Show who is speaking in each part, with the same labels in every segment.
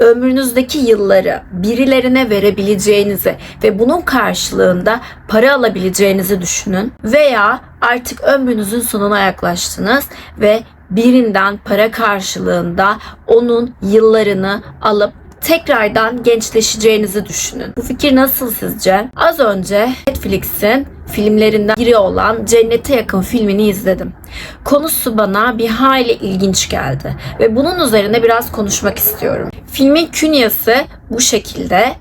Speaker 1: ömrünüzdeki yılları birilerine verebileceğinizi ve bunun karşılığında para alabileceğinizi düşünün veya artık ömrünüzün sonuna yaklaştınız ve birinden para karşılığında onun yıllarını alıp tekrardan gençleşeceğinizi düşünün. Bu fikir nasıl sizce? Az önce Netflix'in filmlerinden biri olan Cennete Yakın filmini izledim. Konusu bana bir hayli ilginç geldi ve bunun üzerine biraz konuşmak istiyorum. Filmin künyesi bu şekilde.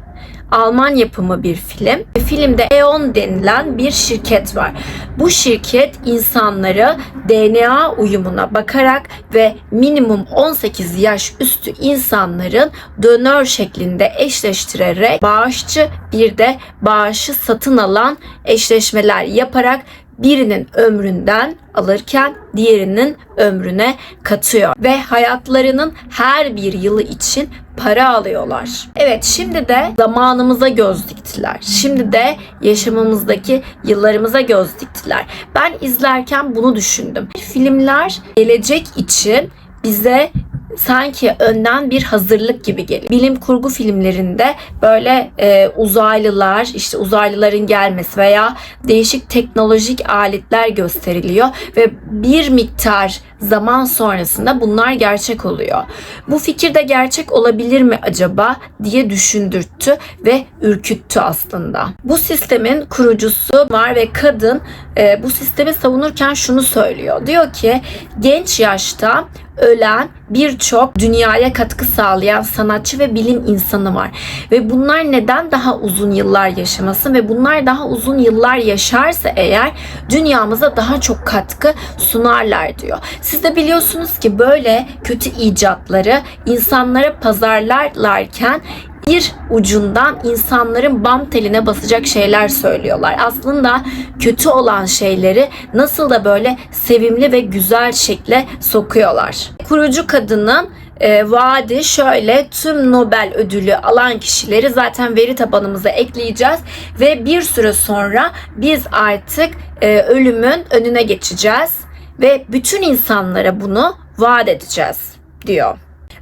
Speaker 1: Alman yapımı bir film. Filmde E.ON denilen bir şirket var. Bu şirket insanları DNA uyumuna bakarak ve minimum 18 yaş üstü insanların donör şeklinde eşleştirerek bağışçı bir de bağışı satın alan eşleşmeler yaparak birinin ömründen alırken diğerinin ömrüne katıyor ve hayatlarının her bir yılı için para alıyorlar. Evet şimdi de zamanımıza göz diktiler. Şimdi de yaşamımızdaki yıllarımıza göz diktiler. Ben izlerken bunu düşündüm. Filmler gelecek için bize sanki önden bir hazırlık gibi geliyor. Bilim kurgu filmlerinde böyle e, uzaylılar, işte uzaylıların gelmesi veya değişik teknolojik aletler gösteriliyor ve bir miktar zaman sonrasında bunlar gerçek oluyor. Bu fikir de gerçek olabilir mi acaba diye düşündürttü ve ürküttü aslında. Bu sistemin kurucusu var ve kadın e, bu sistemi savunurken şunu söylüyor. Diyor ki genç yaşta ölen birçok dünyaya katkı sağlayan sanatçı ve bilim insanı var. Ve bunlar neden daha uzun yıllar yaşamasın ve bunlar daha uzun yıllar yaşarsa eğer dünyamıza daha çok katkı sunarlar diyor. Siz de biliyorsunuz ki böyle kötü icatları insanlara pazarlarlarken bir ucundan insanların bam teline basacak şeyler söylüyorlar. Aslında kötü olan şeyleri nasıl da böyle sevimli ve güzel şekle sokuyorlar. Kurucu kadının e, vaadi şöyle tüm Nobel ödülü alan kişileri zaten veri tabanımıza ekleyeceğiz ve bir süre sonra biz artık e, ölümün önüne geçeceğiz ve bütün insanlara bunu vaat edeceğiz diyor.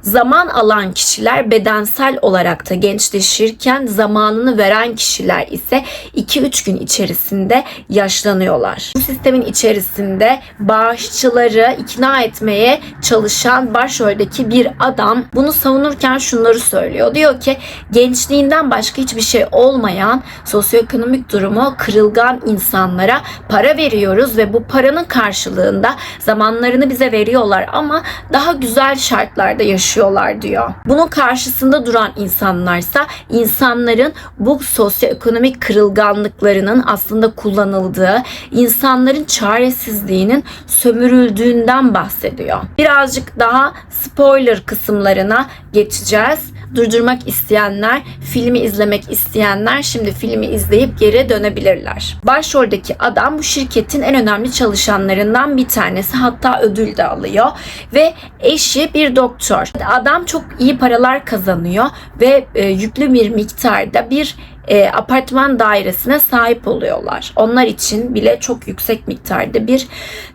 Speaker 1: Zaman alan kişiler bedensel olarak da gençleşirken zamanını veren kişiler ise 2-3 gün içerisinde yaşlanıyorlar. Bu sistemin içerisinde bağışçıları ikna etmeye çalışan başroldeki bir adam bunu savunurken şunları söylüyor. Diyor ki gençliğinden başka hiçbir şey olmayan sosyoekonomik durumu kırılgan insanlara para veriyoruz ve bu paranın karşılığında zamanlarını bize veriyorlar ama daha güzel şartlarda yaşıyorlar diyor. Bunun karşısında duran insanlarsa insanların bu sosyoekonomik kırılganlıklarının aslında kullanıldığı, insanların çaresizliğinin sömürüldüğünden bahsediyor. Birazcık daha spoiler kısımlarına geçeceğiz. Durdurmak isteyenler, filmi izlemek isteyenler şimdi filmi izleyip geri dönebilirler. Başroldeki adam bu şirketin en önemli çalışanlarından bir tanesi. Hatta ödül de alıyor ve eşi bir doktor. Adam çok iyi paralar kazanıyor ve e, yüklü bir miktarda bir e, apartman dairesine sahip oluyorlar. Onlar için bile çok yüksek miktarda bir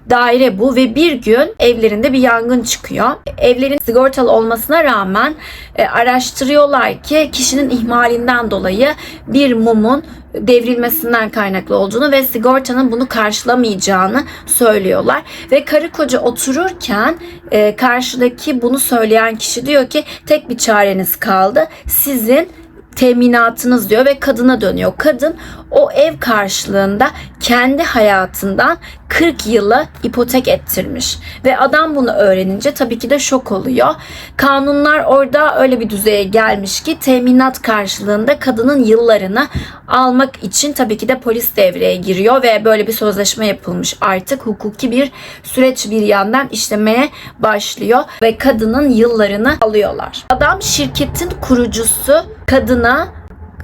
Speaker 1: daire bu ve bir gün evlerinde bir yangın çıkıyor. Evlerin sigortalı olmasına rağmen e, araştırıyorlar ki kişinin ihmalinden dolayı bir mumun devrilmesinden kaynaklı olduğunu ve sigortanın bunu karşılamayacağını söylüyorlar. Ve karı koca otururken e, karşıdaki bunu söyleyen kişi diyor ki tek bir çareniz kaldı. Sizin teminatınız diyor ve kadına dönüyor. Kadın o ev karşılığında kendi hayatından 40 yılı ipotek ettirmiş. Ve adam bunu öğrenince tabii ki de şok oluyor. Kanunlar orada öyle bir düzeye gelmiş ki teminat karşılığında kadının yıllarını almak için tabii ki de polis devreye giriyor ve böyle bir sözleşme yapılmış. Artık hukuki bir süreç bir yandan işlemeye başlıyor ve kadının yıllarını alıyorlar. Adam şirketin kurucusu kadına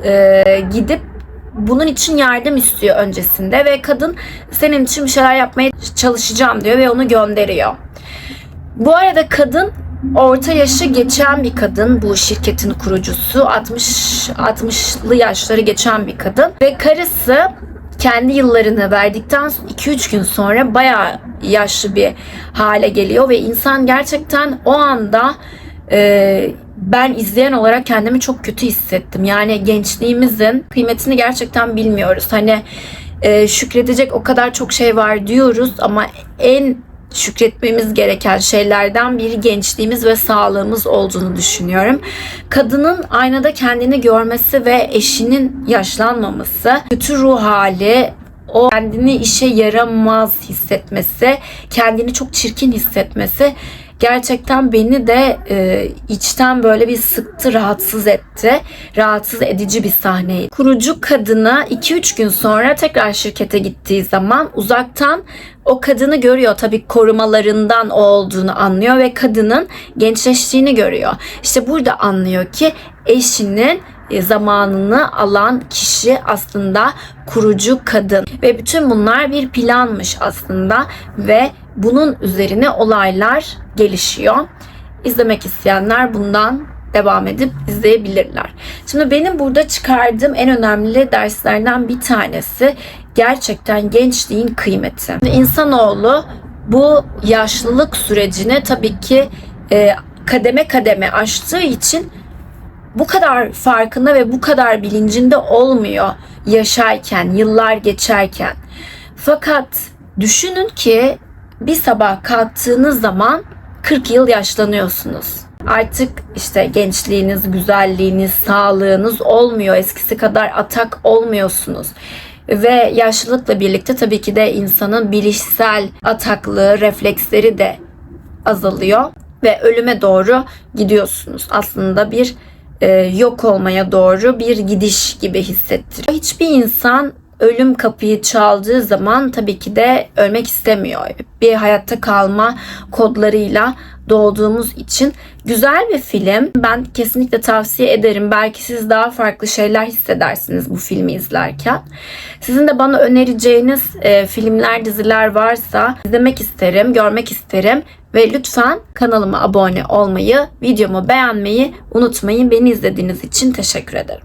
Speaker 1: e, gidip bunun için yardım istiyor öncesinde ve kadın senin için bir şeyler yapmaya çalışacağım diyor ve onu gönderiyor. Bu arada kadın orta yaşı geçen bir kadın bu şirketin kurucusu 60 60'lı yaşları geçen bir kadın ve karısı kendi yıllarını verdikten 2-3 gün sonra bayağı yaşlı bir hale geliyor ve insan gerçekten o anda e, ben izleyen olarak kendimi çok kötü hissettim. Yani gençliğimizin kıymetini gerçekten bilmiyoruz. Hani e, şükredecek o kadar çok şey var diyoruz ama en şükretmemiz gereken şeylerden biri gençliğimiz ve sağlığımız olduğunu düşünüyorum. Kadının aynada kendini görmesi ve eşinin yaşlanmaması, kötü ruh hali, o kendini işe yaramaz hissetmesi, kendini çok çirkin hissetmesi gerçekten beni de e, içten böyle bir sıktı, rahatsız etti. Rahatsız edici bir sahneydi. Kurucu kadına 2-3 gün sonra tekrar şirkete gittiği zaman uzaktan o kadını görüyor. Tabii korumalarından olduğunu anlıyor ve kadının gençleştiğini görüyor. İşte burada anlıyor ki eşinin e, zamanını alan kişi aslında kurucu kadın ve bütün bunlar bir planmış aslında ve bunun üzerine olaylar gelişiyor. İzlemek isteyenler bundan devam edip izleyebilirler. Şimdi benim burada çıkardığım en önemli derslerden bir tanesi gerçekten gençliğin kıymeti. İnsanoğlu bu yaşlılık sürecini tabii ki e, kademe kademe aştığı için bu kadar farkında ve bu kadar bilincinde olmuyor yaşarken, yıllar geçerken. Fakat düşünün ki bir sabah kalktığınız zaman 40 yıl yaşlanıyorsunuz. Artık işte gençliğiniz, güzelliğiniz, sağlığınız olmuyor. Eskisi kadar atak olmuyorsunuz. Ve yaşlılıkla birlikte tabii ki de insanın bilişsel ataklığı, refleksleri de azalıyor ve ölüme doğru gidiyorsunuz. Aslında bir e, yok olmaya doğru bir gidiş gibi hissettiriyor. Hiçbir insan ölüm kapıyı çaldığı zaman tabii ki de ölmek istemiyor. Bir hayatta kalma kodlarıyla doğduğumuz için güzel bir film. Ben kesinlikle tavsiye ederim. Belki siz daha farklı şeyler hissedersiniz bu filmi izlerken. Sizin de bana önereceğiniz e, filmler, diziler varsa izlemek isterim, görmek isterim. Ve lütfen kanalıma abone olmayı, videomu beğenmeyi unutmayın. Beni izlediğiniz için teşekkür ederim.